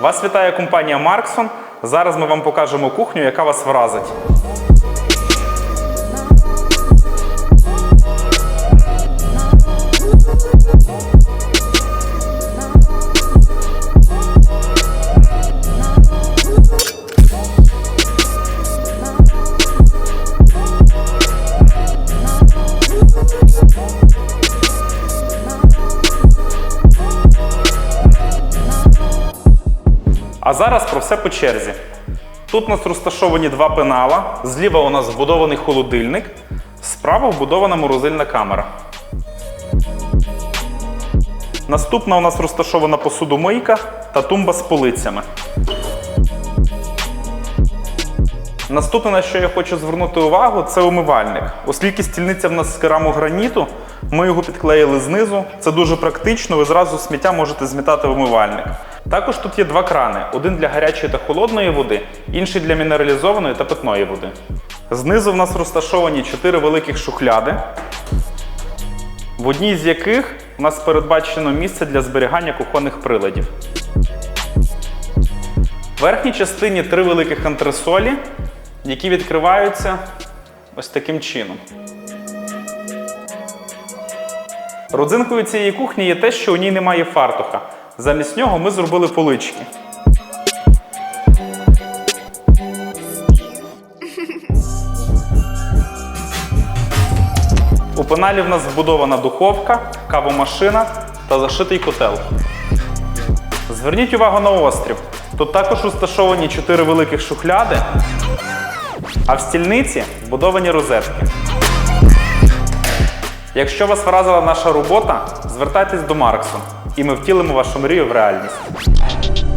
Вас вітає компанія Марксон. Зараз ми вам покажемо кухню, яка вас вразить. А зараз про все по черзі. Тут у нас розташовані два пенала. Зліва у нас вбудований холодильник, справа вбудована морозильна камера. Наступна у нас розташована посудомийка та тумба з полицями. Наступне, на що я хочу звернути увагу, це умивальник. Оскільки стільниця в нас з керамограніту, ми його підклеїли знизу. Це дуже практично, ви зразу сміття можете змітати в умивальник. Також тут є два крани: один для гарячої та холодної води, інший для мінералізованої та питної води. Знизу в нас розташовані чотири великих шухляди, в одній з яких у нас передбачено місце для зберігання кухонних приладів. В верхній частині три великих антресолі, які відкриваються ось таким чином. Родзинкою цієї кухні є те, що у ній немає фартуха. Замість нього ми зробили полички. У панелі в нас вбудована духовка, кавомашина та зашитий котел. Зверніть увагу на острів. Тут також розташовані чотири великих шухляди, а в стільниці вбудовані розетки. Якщо вас вразила наша робота, звертайтесь до Марксу, і ми втілимо вашу мрію в реальність.